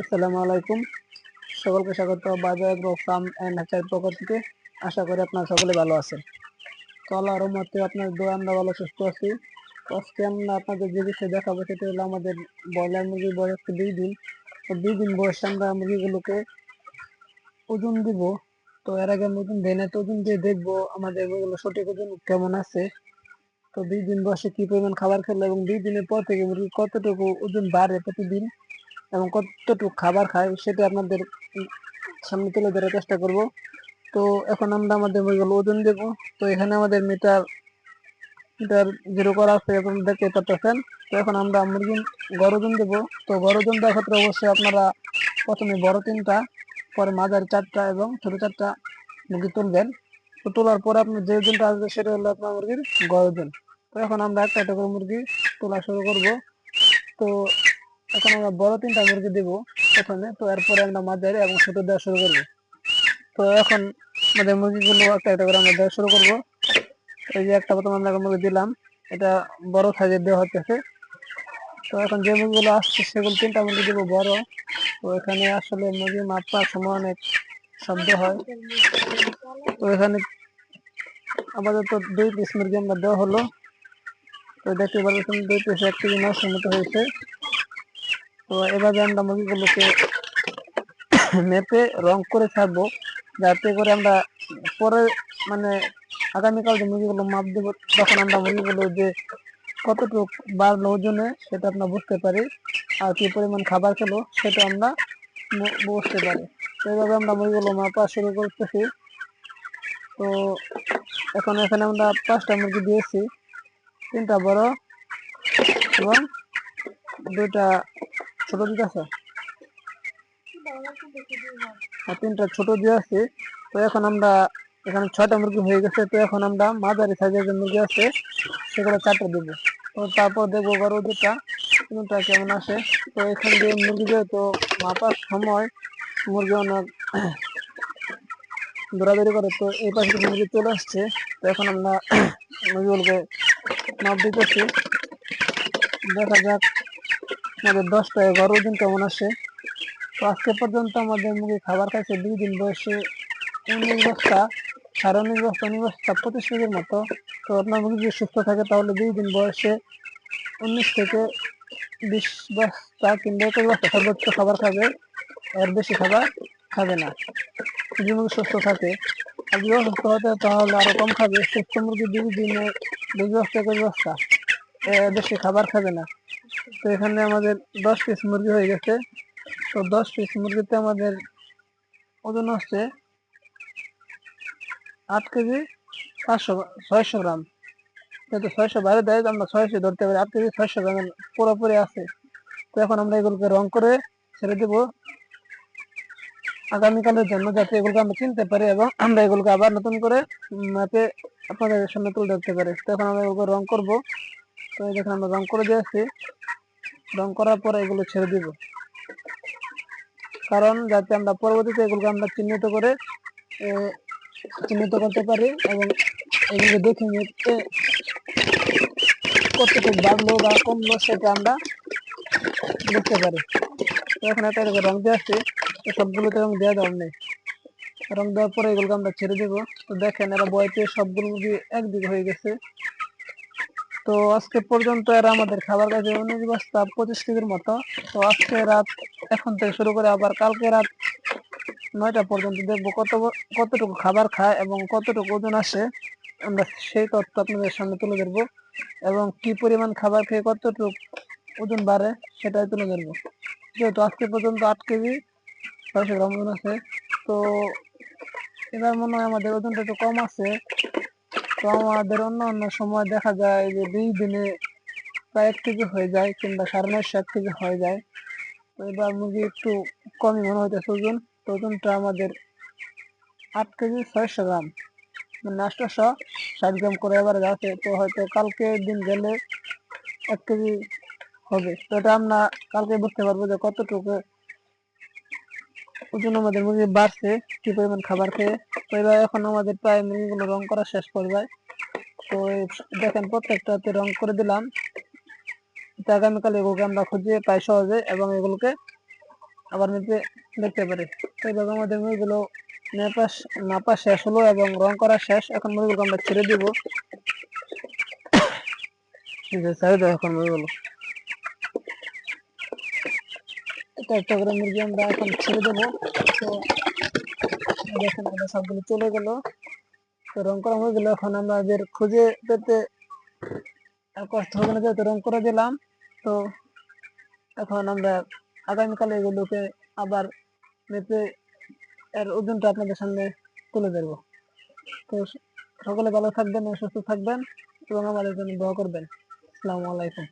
আসসালামু আলাইকুম। সকলকে স্বাগত, বাজার এগ্রো ফার্ম অ্যান্ড হ্যাচার পক্ষ থেকে। আশা করি আপনারা সকলে ভালো আছেন। তো আল্লাহর রহমতে আপনার দোয়া আমরা ভালো, সুস্থ আছি। আজকে আমরা আপনাদের যে বিষয়ে দেখাবো সেটা হলো আমাদের ব্রয়লার মুরগির বয়স দুই দিন। তো দুই দিন বয়সে আমরা মুরগিগুলোকে ওজন দিব। তো এর আগে আমরা ওজন দেয় না তো ওজন দিয়ে দেখব আমাদের মুরগিগুলো সঠিক ওজন কেমন আছে। তো দুই দিন বয়সে কি পরিমাণ খাবার খেলো এবং দুই দিনের পর থেকে মুরগি কতটুকু ওজন বাড়ে প্রতিদিন। এবং কতটুকু খাবার খায় সেটা আপনাদের সামনে তুলে ধরার চেষ্টা করব। তো এখন আমরা আমাদের মুরগিগুলো ওজন দেব। তো এখানে আমাদের মিটার মিটার জিরো করা আছে এবং দেখতে পাচ্ছেন তো এখন আমরা মুরগি গড় ওজন দেবো। তো গড় ওজন দেওয়ার ক্ষেত্রে অবশ্যই আপনারা প্রথমে বড় তিনটা, পরে মাঝারি চারটা এবং ছোট চারটা মুরগি তুলবেন। তো তোলার পরে আপনার যে ওজনটা আসবে সেটা হলো আপনার মুরগির গড় ওজন। তো এখন আমরা একটা একটা করে মুরগি তোলা শুরু করব। তো এখন আমরা বড় তিনটা মুরগি দিব প্রথমে, তো এরপরে আমরা মাঝারি এবং ছোট দেওয়া শুরু করব। তো এখন আমাদের মুরগিগুলো একটা একটা করে আমরা দেওয়া শুরু করব। এই যে একটা প্রথম আমরা মুরগি দিলাম, এটা বড় সাইজের দেওয়া হচ্ছে তো এখন যে মুরগিগুলো আসছে, সেগুলো তিনটা মুরগি দিব বড়। তো এখানে আসলে মুরগি মাপার সময় অনেক শব্দ হয়। তো এখানে আপাতত দুই পিস মুরগি আমরা দেওয়া হলো। তো দেখতে পাচ্ছেন দুই পিস এক কেজি নশো মতো হয়েছে। তো এভাবে আমরা মুরগিগুলোকে মেপে রং করে ছাড়বো, যাতে করে আমরা পরে মানে আগামীকাল যে মুরগিগুলো মাপ দেবো, তখন আমরা মুরগিগুলো যে কতটুকু বাড়লো ওজনে সেটা আমরা বুঝতে পারি আর কি পরিমাণ খাবার খেলো সেটা আমরা বুঝতে পারি। তো এইভাবে আমরা মুরগিগুলো মাপা শুরু করতেছি। তো এখন এখানে আমরা পাঁচটা মুরগি দিয়েছি, তিনটা বড় এবং দুইটা ছোট দিতে আছে? আর তিনটা ছোট দিয়ে আছে। তো এখন আমরা এখানে ছয়টা মুরগি হয়ে গেছে। তো এখন আমরা মাঝারি সাইজের যে মুরগি আছে সেগুলো চারটে দেবো। তো তারপর দেখব বড় দুটা কেমন আসে তো এখান দিয়ে মুরগি তো মাপার সময় মুরগি অনেক দৌড়াদৌড়ি করে তো এই পাশে মুরগি চলে আসছে। তো এখন আমরা মুরগিগুলোকে মাপ দিতেছি। দেখা যাক আমাদের দশটা এগারো দিন কেমন আসে? তো আজকে পর্যন্ত আমাদের মুরগি খাবার খাইছে দুই দিন বয়সে উনিশ বস্তা, সাড়ে উনিশ বস্তা উনিশ বস্তা পঁচিশ কেজির মতো। তো আপনার মুরগি যদি সুস্থ থাকে তাহলে দুই দিন বয়সে উনিশ থেকে বিশ বস্তা কিংবা একুশ বস্তা সর্বোচ্চ খাবার খাবে। এর বেশি খাবার খাবে না। যদি মুরগি সুস্থ থাকে, আর যদি অসুস্থ হতে তাহলে আরও কম খাবে। সুস্থ মুরগি দুই দিনে দুই বস্তা, একুশ বস্তা বেশি খাবার খাবে না। তো এখানে আমাদের দশ পিস মুরগি হয়ে গেছে। তো দশ পিস মুরগিতে আমাদের ওজন হচ্ছে আট কেজি পাঁচশো, ছয়শো গ্রাম। যেহেতু ছয়শো বাইরে দেয় আমরা ছয়শো ধরতে পারি। আট কেজি ছয়শো গ্রামের পুরোপুরি আছে। তো এখন আমরা এগুলোকে রং করে ছেড়ে দেবো। আগামীকালের জন্য যাতে এগুলোকে আমরা চিনতে পারি এবং আমরা এগুলোকে আবার নতুন করে ম্যাপে আপনাদের সামনে তুলে ধরতে পারি। তো এখন আমরা এগুলো রং করব। তো দেখেন আমরা রং করে দিয়েছি রং করার পরে এগুলো ছেড়ে দিব। কারণ যাতে আমরা পরবর্তীতে এগুলোকে আমরা চিহ্নিত করে চিহ্নিত করতে পারি এবং এগুলো দেখে নিতে কতটুকু বাড়লো বা কমলো সেটা আমরা বুঝতে পারি। এখন একটা রং দিয়ে আসছে, তো সবগুলোতে রং দেওয়া দেওয়ার নেই রং দেওয়ার পরে এগুলোকে আমরা ছেড়ে দেবো। তো দেখেন এরা বয়তে সবগুলো একদিকে হয়ে গেছে। তো আজকে পর্যন্ত এরা আমাদের খাবার কাছে উনিশ বস্তা পঁচিশ কেজির মতো। তো আজকে রাত এখন থেকে শুরু করে আবার কালকে রাত নয়টা পর্যন্ত দেখব কত কতটুকু খাবার খায় এবং কতটুকু ওজন আসে। আমরা সেই তথ্য আপনাদের সামনে তুলে ধরবো এবং কি পরিমাণ খাবার খেয়ে কতটুকু ওজন বাড়ে সেটাই তুলে ধরবো। যেহেতু আজকে পর্যন্ত আট কেজি ছয়শো গ্রাম ওজন আছে, তো এবার মনে হয় আমাদের ওজনটা একটু কম আছে। তো আমাদের অন্য অন্য সময় দেখা যায় যে দুই দিনে প্রায় এক কেজি হয়ে যায় কিংবা সাড়ে নয়শো এক কেজি হয়ে যায়। তো এবার মুরগি একটু কমই মনে হইতেছে ওজন। তো ওজনটা আমাদের আট কেজি ছয়শো গ্রাম। মানে আটশোশো ষাট গ্রাম করে এবারে আছে তো হয়তো কালকে দিন গেলে এক কেজি হবে। তো এটা আমরা কালকে বুঝতে পারব যে কতটুকু ওজন আমাদের মুরগি বাড়ছে, কি পরিমাণ খাবার খেয়ে। এবার এখন আমাদের প্রায় মুরগিগুলো রং করা শেষ পর্যায়ে। তো দেখেন, প্রত্যেকটাতে রং করে দিলাম। আগামীকাল এগুলোকে আমরা খুঁজে পাই সহজে এবং এগুলোকে আবার মেপে দেখতে পারি। তো এইভাবে আমাদের মুরগিগুলো মেপা নাপা শেষ হলো এবং রং করা শেষ। এখন মুরগিগুলো আমরা ছেড়ে দেবো। এখন মুরগিগুলো। একটা করে মুরগি আমরা এখন ছেড়ে দেবো। তো দেখেন আমাদের সবগুলো চলে গেল। তো রং করা হয়ে গেল। এখন আমরা এদের খুঁজে পেতে কষ্ট হবে না যেহেতু রং করে দিলাম। তো এখন আমরা আগামীকালে এগুলোকে আবার মেপে এর ওজনটা আপনাদের সামনে তুলে ধরবো। তো সকলে ভালো থাকবেন, সুস্থ থাকবেন এবং আমাদের জন্য দোয়া করবেন। আসসালামু আলাইকুম।